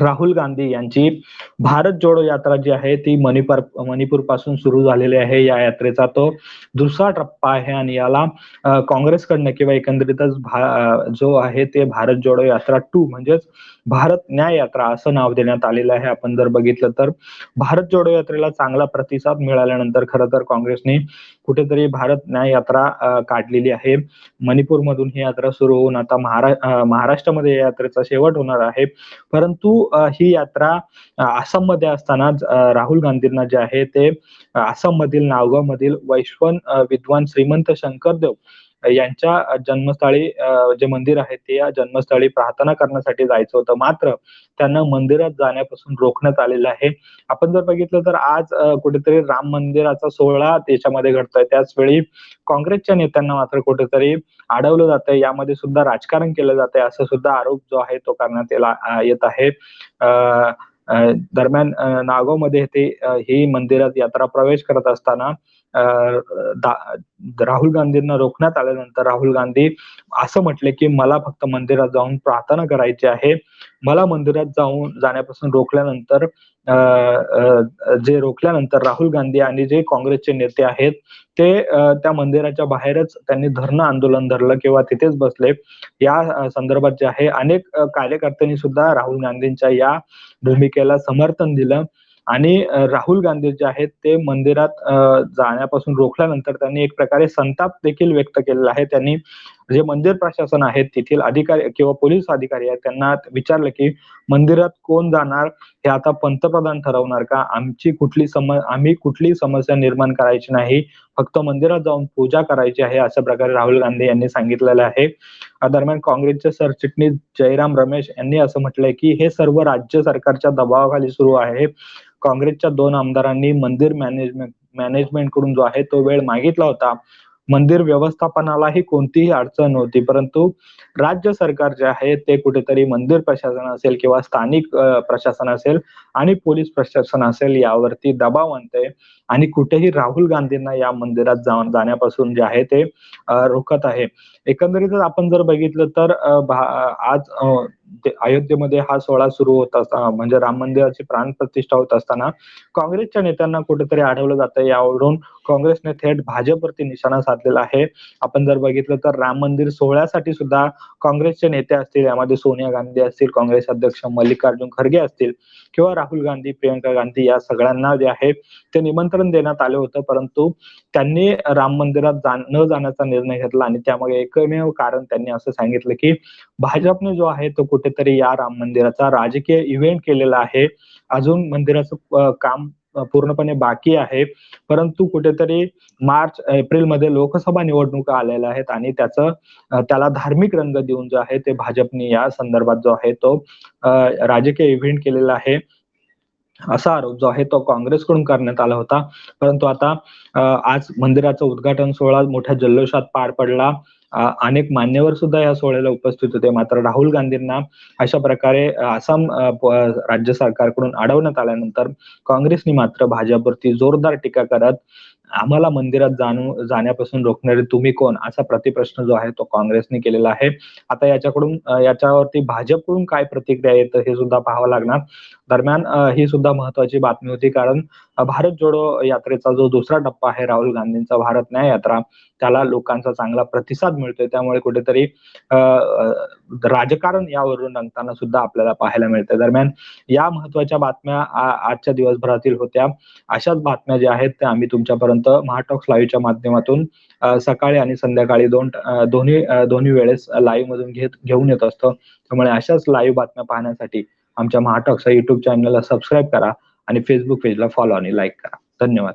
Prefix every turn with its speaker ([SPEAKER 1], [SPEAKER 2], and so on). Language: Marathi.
[SPEAKER 1] राहुल गांधी यांची भारत जोडो यात्रा जी आहे ती मणिपूर मणिपूरपासून सुरू झालेली आहे. या यात्रेचा तो दुसरा टप्पा आहे आणि याला काँग्रेसकडनं किंवा एकंदरीतच जो आहे ते भारत जोडो यात्रा टू म्हणजेच भारत न्याय यात्रा असं नाव देण्यात आलेलं आहे. आपण जर बघितलं तर भारत जोडो यात्रेला चांगला प्रतिसाद मिळाल्यानंतर खरं तर काँग्रेसने कुठेतरी भारत न्याय यात्रा काढलेली आहे. मणिपूर मधून ही यात्रा सुरू होऊन आता महारा महाराष्ट्रामध्ये या यात्रेचा शेवट होणार आहे. परंतु ही यात्रा आसाममध्ये असताना राहुल गांधींना जे आहे ते आसाममधील नावगावमधील नावगाव मधील वैश्वन विद्वान श्रीमंत शंकरदेव यांच्या जन्मस्थळी जे मंदिर आहे ते या जन्मस्थळी प्रार्थना करण्यासाठी जायचं होतं. मात्र त्यांना मंदिरात जाण्यापासून रोखण्यात आलेलं आहे. आपण जर बघितलं तर आज कुठेतरी राम मंदिराचा सोहळा देशामध्ये घडतोय. त्याच वेळी काँग्रेसच्या नेत्यांना मात्र कुठेतरी अडवलं जातंय. यामध्ये सुद्धा राजकारण केलं जातंय असं सुद्धा आरोप जो आहे तो करण्यात येत आहे. दरम्यान नागोमध्ये ते ही मंदिरात यात्रा प्रवेश करत असताना राहुल गांधींना रोखण्यात आल्यानंतर राहुल गांधी असं म्हटले की मला फक्त मंदिरात जाऊन प्रार्थना करायची आहे. मला मंदिरात जाऊन जाण्यापासून रोखल्यानंतर जे रोखल्यानंतर राहुल गांधी आणि जे काँग्रेसचे नेते आहेत ते त्या मंदिराच्या बाहेरच त्यांनी धरणं आंदोलन धरलं किंवा तिथेच बसले. या संदर्भात जे आहे अनेक कार्यकर्त्यांनी सुद्धा राहुल गांधींच्या या भूमिकेला समर्थन दिलं. आणि राहुल गांधी जे आहेत ते मंदिरात जाण्यापासून रोखल्यानंतर त्यांनी एक प्रकारे संताप देखील व्यक्त केलेला आहे. त्यांनी जे मंदिर प्रशासन आहेत तेथील अधिकारी किंवा पोलीस अधिकारी आहेत त्यांना विचारलं की मंदिरात कोण जाणार? हे आता पंतप्रधान ठरवणार का? आमची कुठली सम आम्ही कुठली समस्या निर्माण करायची नाही. फक्त मंदिरात जाऊन पूजा करायची आहे अशा प्रकारे राहुल गांधी यांनी सांगितलेलं आहे. दरम्यान काँग्रेसचे सरचिटणीस जयराम रमेश यांनी असं म्हटलंय की हे सर्व राज्य सरकारच्या दबावाखाली सुरू आहे. काँग्रेसच्या दोन आमदारांनी मंदिर मॅनेजमेंट मॅनेजमेंटकडून जो आहे तो वेळ मागितला होता. मंदिर व्यवस्थापनालाही कोणतीही अडचण नव्हती. परंतु राज्य सरकार जे आहे ते कुठेतरी मंदिर प्रशासन असेल किंवा स्थानिक प्रशासन असेल आणि पोलीस प्रशासन असेल यावरती दबाव आणते आणि कुठेही राहुल गांधींना या मंदिरात जाऊन जाण्यापासून जे आहे ते रोखत आहे. एकंदरीतच आपण जर बघितलं तर आज अयोध्येमध्ये हा सोहळा सुरू होत असताना म्हणजे राम मंदिराची प्राण प्रतिष्ठा होत असताना काँग्रेसच्या नेत्यांना कुठेतरी आढळलं जातं. यावरून काँग्रेसने थेट भाजपवरती निशाणा साधलेला आहे. आपण जर बघितलं तर राम मंदिर सोहळ्यासाठी सुद्धा काँग्रेसचे नेते असतील यामध्ये सोनिया गांधी असतील काँग्रेस अध्यक्ष मल्लिकार्जुन खरगे असतील किंवा राहुल गांधी प्रियंका गांधी या सगळ्यांना जे आहे ते निमंत्रण देण्यात आले होतं. परंतु त्यांनी राम मंदिरात न जाण्याचा निर्णय घेतला आणि त्यामागे एकमेव कारण त्यांनी असं सांगितलं की भाजपने जो आहे तो कुठेतरी या राम मंदिराचा राजकीय इव्हेंट केलेला आहे. अजून मंदिराचं काम पूर्णपणे बाकी आहे. परंतु कुठेतरी मार्च एप्रिलमध्ये लोकसभा निवडणुका आलेल्या आहेत आणि त्याचं त्याला धार्मिक रंग देऊन जो आहे ते भाजपने या संदर्भात जो आहे तो राजकीय इव्हेंट केलेला आहे. असा आरोप जो आहे तो काँग्रेसकडून करण्यात आला होता. परंतु आता आज मंदिराचा उद्घाटन सोहळा मोठ्या जल्लोषात पार पडला. अनेक मान्यवर सुद्धा या सोहळ्याला उपस्थित होते. मात्र राहुल गांधींना अशा प्रकारे आसाम राज्य सरकारकडून अडवण्यात आल्यानंतर काँग्रेसने मात्र भाजपवरती जोरदार टीका करत आम्हाला मंदिरात जाणू जाण्यापासून रोखणारे तुम्ही कोण? असा प्रतिप्रश्न जो आहे तो काँग्रेसने केलेला आहे. आता याच्याकडून याच्यावरती भाजपकडून काय प्रतिक्रिया येतं हे सुद्धा पाहावं लागणार. दरम्यान ही सुद्धा महत्वाची बातमी होती कारण भारत जोडो यात्रेचा जो दुसरा टप्पा आहे राहुल गांधींचा भारत न्याय यात्रा त्याला लोकांचा चांगला प्रतिसाद मिळतोय. त्यामुळे कुठेतरी राजकारण यावरून रंगताना सुद्धा आपल्याला पाहायला मिळतं दरम्यान या महत्त्वाच्या बातम्या आजच्या दिवसभरातील होत्या. अशाच बातम्या ज्या आहेत त्या आम्ही तुमच्यापर्यंत महाटॉक्स लाईव्हच्या माध्यमातून सकाळी आणि संध्याकाळी दोन दोन्ही दोन्ही वेळेस लाईव्ह मधून घेत घेऊन येत असतो. त्यामुळे अशाच लाईव्ह बातम्या पाहण्यासाठी आमच्या महाटॉक्स युट्यूब चॅनलला सबस्क्राईब करा आणि फेसबुक पेजला फॉलो आणि लाईक करा. धन्यवाद.